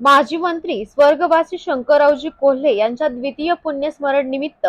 माजी मंत्री स्वर्गवासी शंकररावजी कोल्हे यांच्या द्वितीय पुण्यस्मरण निमित्त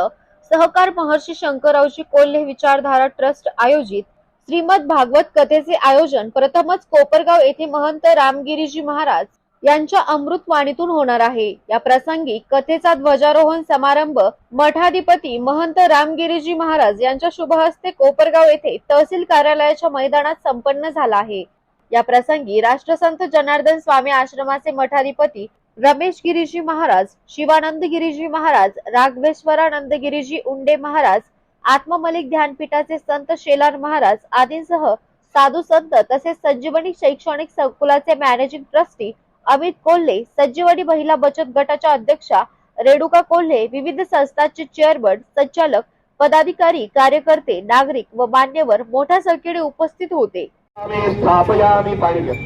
सहकार महर्षी शंकररावजी कोल्हे विचारधारा ट्रस्ट आयोजित श्रीमद भागवत कथेचे आयोजन प्रथमच कोपरगाव येथे महंत रामगिरीजी महाराज यांच्या अमृतवाणीतून होणार आहे. या प्रसंगी कथेचा ध्वजारोहण समारंभ मठाधिपती महंत रामगिरीजी महाराज यांच्या शुभहस्ते कोपरगाव येथे तहसील कार्यालयाच्या मैदानात संपन्न झाला आहे. या प्रसंगी राष्ट्रसंत जनार्दन स्वामी आश्रमाचे मठाधिपती रमेश गिरीजी महाराज शिवानंद गिरीजी महाराज राघवेश्वरानंद गिरीजी उंडे महाराज आत्ममलिक ध्यानपीठाचे संत शेलार महाराज आदींसह साधू संत तसेच संजीवनी शैक्षणिक संकुलाचे मॅनेजिंग ट्रस्टी अमित कोल्हे संजीवनी महिला बचत गटाच्या अध्यक्षा रेणुका कोल्हे विविध संस्थांचे चेअरमन संचालक पदाधिकारी कार्यकर्ते नागरिक व मान्यवर मोठ्या संख्येने उपस्थित होते. स्थापयामि पाणिभ्यम्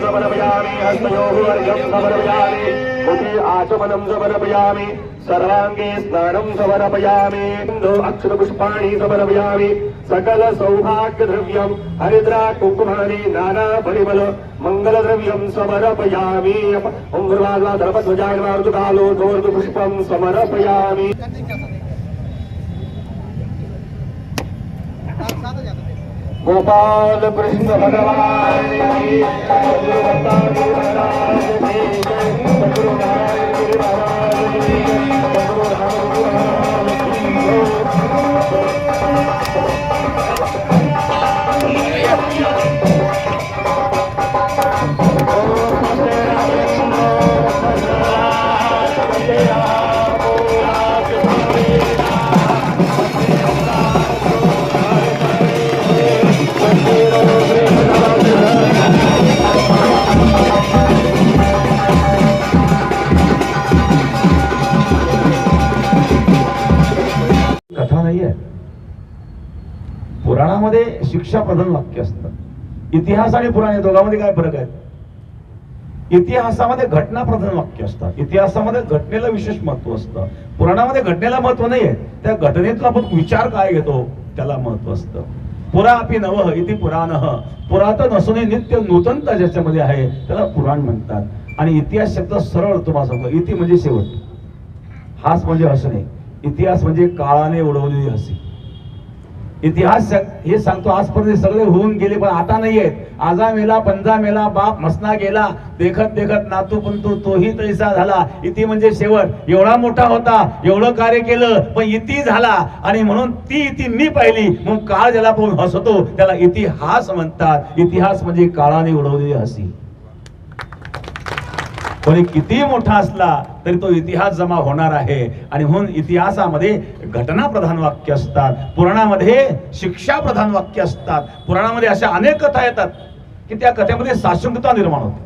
समर्पयामि हस्तयोः समर्पयामि मुखे आचमनं समर्पयामि सर्वाङ्गे स्नानं समर्पयामि अक्षरपुष्पाणि समर्पयामि सकल सौभाग्यद्रव्यं हरिद्रा कुङ्कुमानि नाना परिमल मङ्गलद्रव्यं समर्पयामि। ॐ गुरुवाला धर्मध्वजाय मारुतकालो पुष्पं समर्पयामि। گوپال ڪرشن ڀڳوان you. कथा आहे पुराणामध्ये शिक्षा प्रधान वाक्य असतं. इतिहास आणि पुराण या दोघांमध्ये काय फरक आहे? इतिहासामध्ये घटना प्रधान वाक्य असतात इतिहासामध्ये घटनेला विशेष महत्त्व असतं. पुराणामध्ये घटनेला महत्त्व नाही आहे त्या घटनेतला आपण विचार काय घेतो त्याला महत्त्व असतं. पुरा अपि नव इति पुराण. पुरातन असूनही नित्य नूतनता ज्याच्यामध्ये आहे त्याला पुराण म्हणतात. आणि इतिहास शब्द सरळ तुम्हाला सांगतो. इति म्हणजे शेवट. हाच म्हणजे हसणे. इतिहास म्हणजे काळाने उडवलेली हसी इतिहास हे सांगतो आजपर्यंत सगळे होऊन गेले पण आता नाहीयेत आजा मेला पंजा मेला बाप मसना गेला देखत देखत नातू पण तोही तैसा झाला. इति म्हणजे शेवट. एवढा मोठा होता एवढं कार्य केलं पण इति झाला. आणि म्हणून ती इति मी पाहिली. मग काळ ज्याला पाहून हसतो त्याला इतिहास म्हणतात. इतिहास म्हणजे काळाने उडवलेली हसी कोणी किती मोठा असला तरी तो इतिहास जमा होणार आहे. आणि म्हणून इतिहासामध्ये घटना प्रधान वाक्य असतात. पुराणामध्ये शिक्षा प्रधान वाक्य असतात. पुराणामध्ये अशा अनेक कथा येतात की त्या कथेमध्ये साशंकता निर्माण होते.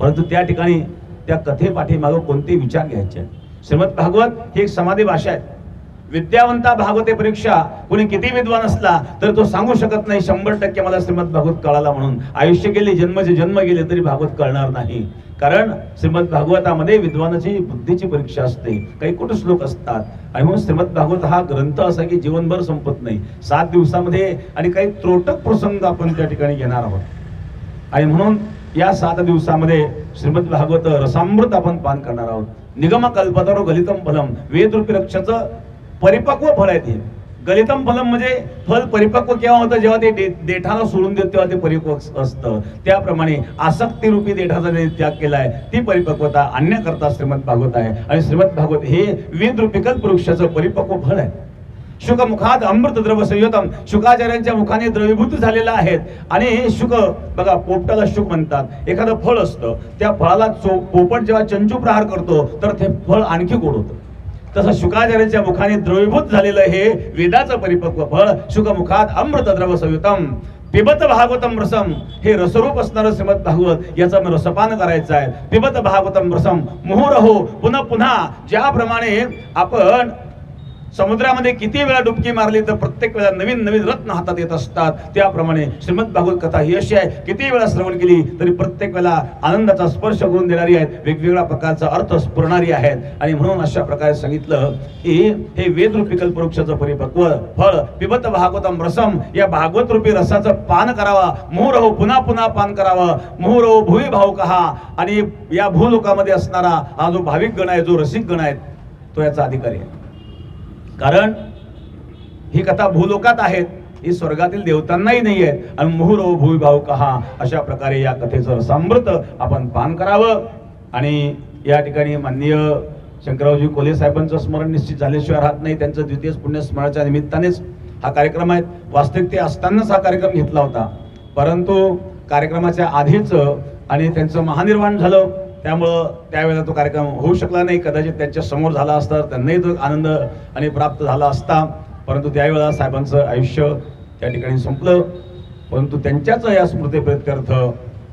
परंतु त्या ठिकाणी त्या कथेपाठीमागं कोणते विचार घ्यायचे? श्रीमद भागवत ही एक समाधी भाषा आहे. विद्यावंता भागवते परीक्षा कोणी किती विद्वान असला तर तो सांगू शकत नाही. शंभर टक्के मला श्रीमद भागवत कळाला म्हणून. आयुष्य गेले जन्मचे जन्म गेले तरी भागवत कळणार नाही. कारण श्रीमद भागवतामध्ये विद्वानाची बुद्धीची परीक्षा असते. काही कुठे श्लोक असतात. आणि म्हणून श्रीमद भागवत हा ग्रंथ असा की जीवनभर संपत नाही. सात दिवसामध्ये आणि काही त्रोटक प्रसंग आपण त्या ठिकाणी घेणार आहोत. आणि म्हणून या सात दिवसामध्ये श्रीमद भागवत रसामृत आपण पान करणार आहोत. निगम कल्पतरो गलितम फलम. वेदरूपी रक्षाचं परिपक्व फळ आहे ते. गलितम फलम म्हणजे फल परिपक्व केव्हा होतं? जेव्हा ते दे- देठाला सोडून देत तेव्हा ते परिपक्व असतं. त्याप्रमाणे आसक्तीरूपी देठाचा जे त्याग केलाय ती परिपक्वता आणण्याकरता श्रीमद भागवत आहे. आणि श्रीमद भागवत हे वेदरूपी कल्पवृक्षाचं परिपक्व फळ आहे. शुकमुखात अमृत द्रव संयोतम. शुकाचार्यांच्या मुखाने द्रवीभूत झालेला आहेत. आणि हे शुक बघा पोपटाला शुक म्हणतात. एखादं फळ असतं त्या फळाला चो पोपट जेव्हा चंचू प्रहार करतो तर ते फळ आणखी गोड होतं. तसं शुकाचार्यांच्या मुखाने द्रवीभूत झालेलं हे वेदाचं परिपक्व फळ शुकमुखात अमृत द्रव संयुतम. पिबत भागवतम रसम हे रसरूप असणारं श्रीमद भागवत याचं मी रसपान करायचं आहे. पिबत भागवतम रसम मुहुर हो पुन्हा पुन्हा ज्याप्रमाणे आपण समुद्रामध्ये किती वेळा डुबकी मारली तर प्रत्येक वेळा नवीन नवीन रत्न हातात येत असतात. त्याप्रमाणे श्रीमद भागवत कथा ही अशी आहे. किती वेळा श्रवण केली तरी प्रत्येक वेळा आनंदाचा स्पर्श करून देणारी आहेत. वेगवेगळ्या प्रकारचा अर्थ स्फुरणारी आहेत. आणि म्हणून अशा प्रकारे सांगितलं की हे वेदरूपी कल्पवृक्षाचं परिपक्व फळ पिबत भागवतम रसम या भागवत रूपी रसाचं पान करावा. मोहर हो पुन्हा पुन्हा पान करावं. मोहर हो भुवी भाव कहा आणि या भूलोकामध्ये असणारा हा जो भाविक गण आहे जो रसिक गण आहे तो याचा अधिकारी आहे. कारण ही कथा भूलोकात आहेत ही स्वर्गातील देवतांनाही नाही आहेत. आणि मुहुरो भूविभाव कहा अशा प्रकारे या कथेचं रसामृत आपण पान करावं. आणि या ठिकाणी माननीय शंकररावजी कोले साहेबांचं स्मरण निश्चित झाल्याशिवाय राहत नाही. त्यांचं द्वितीय पुण्यस्मरणाच्या निमित्तानेच हा कार्यक्रम आहे. वास्तविक ते असतानाच हा कार्यक्रम घेतला होता. परंतु कार्यक्रमाच्या आधीच आणि त्यांचं महानिर्वाण झालं. त्यामुळं त्यावेळेला तो कार्यक्रम होऊ शकला नाही. कदाचित त्यांच्यासमोर झाला असता त्यांनाही तो आनंद आणि प्राप्त झाला असता. परंतु त्यावेळेला साहेबांचं आयुष्य त्या ठिकाणी संपलं. परंतु त्यांच्याच या स्मृतीप्रित्यर्थ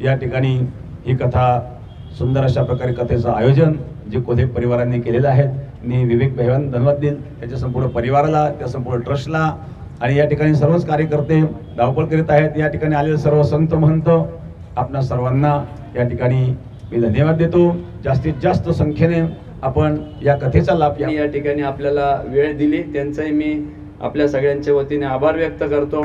या ठिकाणी ही कथा सुंदर अशा प्रकारे कथेचं आयोजन जे कोल्हे परिवारांनी केलेलं आहे. मी विवेक भैवान धन्यवाद देईल. त्याच्या संपूर्ण परिवाराला त्या संपूर्ण ट्रस्टला आणि या ठिकाणी सर्वच कार्यकर्ते धावपळ करीत आहेत. या ठिकाणी आलेले सर्व संत महंत आपणा सर्वांना या ठिकाणी मी धन्यवाद देतो. जास्तीत जास्त संख्येने आपण या कथेचा लाभ या ठिकाणी आपल्याला वेळ दिली. त्यांचाही मी आपल्या सगळ्यांच्या वतीने आभार व्यक्त करतो.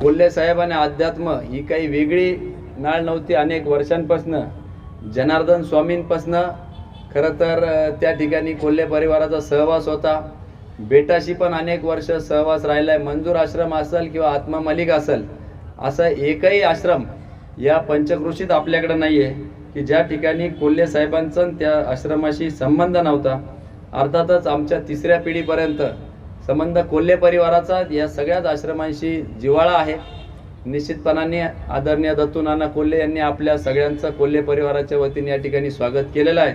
कोल्हे साहेब आणि अध्यात्म ही काही वेगळी नाळ नव्हती. अनेक वर्षांपासनं जनार्दन स्वामींपासनं खरं तर त्या ठिकाणी कोल्हे परिवाराचा सहवास होता. बेटाशी पण अनेक वर्ष सहवास राहिलाय. मंजूर आश्रम असेल किंवा आत्मा मलिक असेल असा एकही आश्रम या पंचक्रोशीत आपल्याकडे नाही आहे की ज्या ठिकाणी कोल्हे साहेबांचा त्या आश्रमाशी संबंध नव्हता अर्थातच आमच्या तिसऱ्या पिढीपर्यंत संबंध कोल्हे परिवाराचा या सगळ्याच आश्रमांशी जिव्हाळा आहे. निश्चितपणाने आदरणीय दत्तू नाना कोल्हे यांनी आपल्या सगळ्यांचं कोल्हे परिवाराच्या वतीने या ठिकाणी स्वागत केलेलं आहे.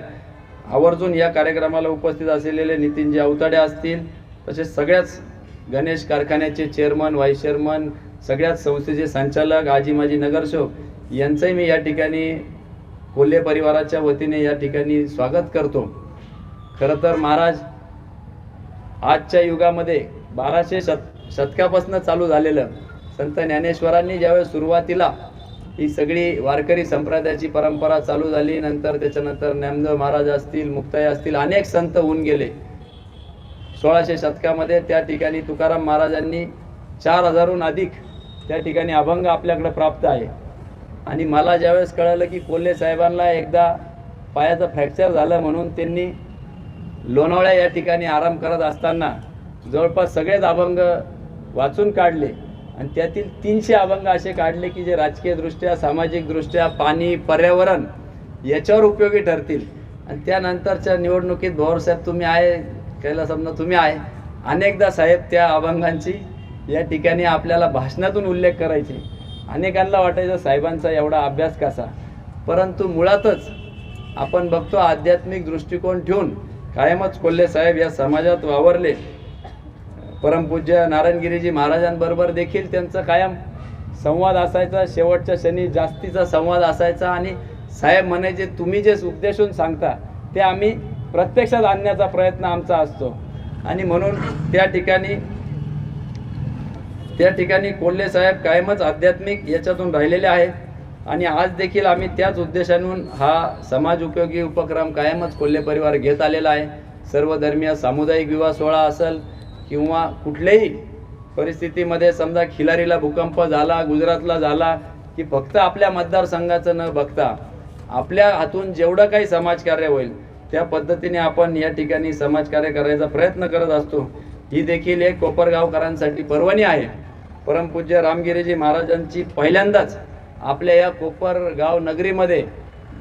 आवर्जून या कार्यक्रमाला उपस्थित असलेले नितीनजी अवताडे असतील तसेच सगळ्याच गणेश कारखान्याचे चेअरमन व्हाईस चेअरमन सगळ्याच संस्थेचे संचालक आजी माजी नगरसेवक यांचंही मी या ठिकाणी कोल्हे परिवाराच्या वतीने या ठिकाणी स्वागत करतो. खरं तर महाराज आजच्या युगामध्ये बाराशे शत शतकापासून चालू झालेलं संत ज्ञानेश्वरांनी ज्यावेळेस सुरुवातीला ही सगळी वारकरी संप्रदायाची परंपरा चालू झाली नंतर त्याच्यानंतर ज्ञानदेव महाराज असतील मुक्ताई असतील अनेक संत होऊन गेले. सोळाशे शतकामध्ये त्या ठिकाणी तुकाराम महाराजांनी चार हजारहून अधिक त्या ठिकाणी अभंग आपल्याकडे प्राप्त आहे. आणि मला ज्यावेळेस कळलं की कोल्हे साहेबांना एकदा पायाचं फ्रॅक्चर झालं म्हणून त्यांनी लोणावळ्या या ठिकाणी आराम करत असताना जवळपास सगळेच अभंग वाचून काढले. आणि त्यातील तीनशे अभंग असे काढले की जे राजकीयदृष्ट्या सामाजिकदृष्ट्या पाणी पर्यावरण याच्यावर उपयोगी ठरतील. आणि त्यानंतरच्या निवडणुकीत भाऊसाहेब तुम्ही आहे कैलासमना तुम्ही आहे. अनेकदा साहेब त्या अभंगांची या ठिकाणी आपल्याला भाषणातून उल्लेख करायचे. अनेकांना वाटायचं साहेबांचा एवढा अभ्यास कसा? परंतु मुळातच आपण बघतो आध्यात्मिक दृष्टिकोन ठेवून कायमच कोल्हे साहेब या समाजात वावरले. परमपूज्य नारायणगिरीजी महाराजांबरोबर देखील त्यांचं कायम संवाद असायचा. शेवटच्या क्षणी जास्तीचा संवाद असायचा आणि साहेब म्हणायचे तुम्ही जे उपदेशून सांगता ते आम्ही प्रत्यक्षात आणण्याचा प्रयत्न आमचा असतो. आणि म्हणून त्या ठिकाणी त्या ठिकाणी कोल्हे साहेब कायमच आध्यात्मिक याच्यातून राहिलेले आहेत. आणि आज देखील आम्ही त्याच उद्देशांहून हा समाज उपयोगी उपक्रम कायमच कोल्हे परिवार घेत आलेला आहे. सर्व धर्मीय सामुदायिक विवाह सोहळा असेल किंवा कुठल्याही परिस्थितीमध्ये समजा खिलारीला भूकंप झाला गुजरातला झाला की फक्त आपल्या मतदारसंघाचं न बघता आपल्या हातून जेवढं काही समाजकार्य होईल त्या पद्धतीने आपण या ठिकाणी समाजकार्य करायचा प्रयत्न करत असतो. ही देखील एक कोपरगावकरांसाठी पर्वणी आहे. परमपूज्य रामगिरीजी महाराजांची पहिल्यांदाच आपल्या या कोपरगाव नगरीमध्ये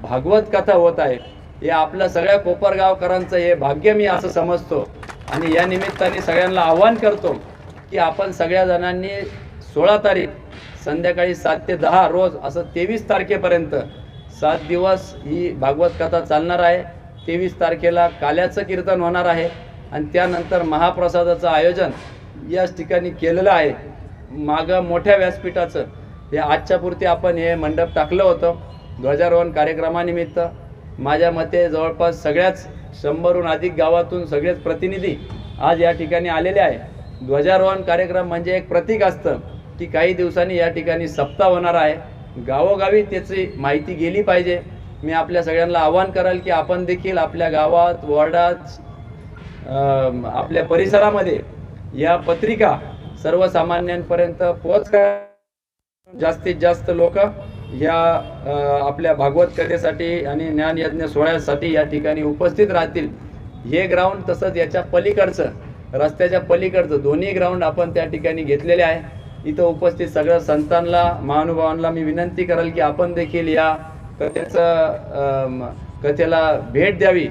भागवत कथा होत आहे. हे आपल्या सगळ्या कोपरगावकरांचं हे भाग्य मी असं समजतो. आणि या निमित्ताने सगळ्यांना आव्हान करतो की आपण सगळ्या जणांनी सोळा तारीख संध्याकाळी सात ते दहा रोज असं तेवीस तारखेपर्यंत सात दिवस ही भागवत कथा चालणार आहे. तेवीस तारखेला काल्याचं कीर्तन होणार आहे. आणि त्यानंतर महाप्रसादाचं आयोजन याच ठिकाणी केलेलं आहे. मागं मोठ्या व्यासपीठाचं. हे आजच्या पुरती आपण हे मंडप टाकलं होतं. ध्वजारोहण कार्यक्रमानिमित्त. माझ्या मते जवळपास सगळ्याच शंभरहून अधिक गावातून सगळेच प्रतिनिधी आज या ठिकाणी आलेले आहे. ध्वजारोहण कार्यक्रम म्हणजे एक प्रतीक असतं की काही दिवसांनी या ठिकाणी सप्ताह होणार आहे. गावोगावी त्याची माहिती गेली पाहिजे. मी आपल्या सगळ्यांना आवाहन कराल की आपण देखील आपल्या गावात वॉर्डात आपल्या परिसरामध्ये या पत्रिका सर्वसामान्यांपर्यंत पोच जास्तीत जास्त लोक या आपल्या भागवत कथेसाठी आणि ज्ञानयज्ञ सोहळ्यासाठी या ठिकाणी उपस्थित राहतील. हे ग्राउंड तसंच याच्या पलीकडचं रस्त्याच्या पलीकडचं दोन्ही ग्राउंड आपण त्या ठिकाणी घेतलेले आहे. इथं उपस्थित सगळ्या संतांना महानुभावांना मी विनंती करेल की आपण देखील या कथेचं कथेला भेट द्यावी.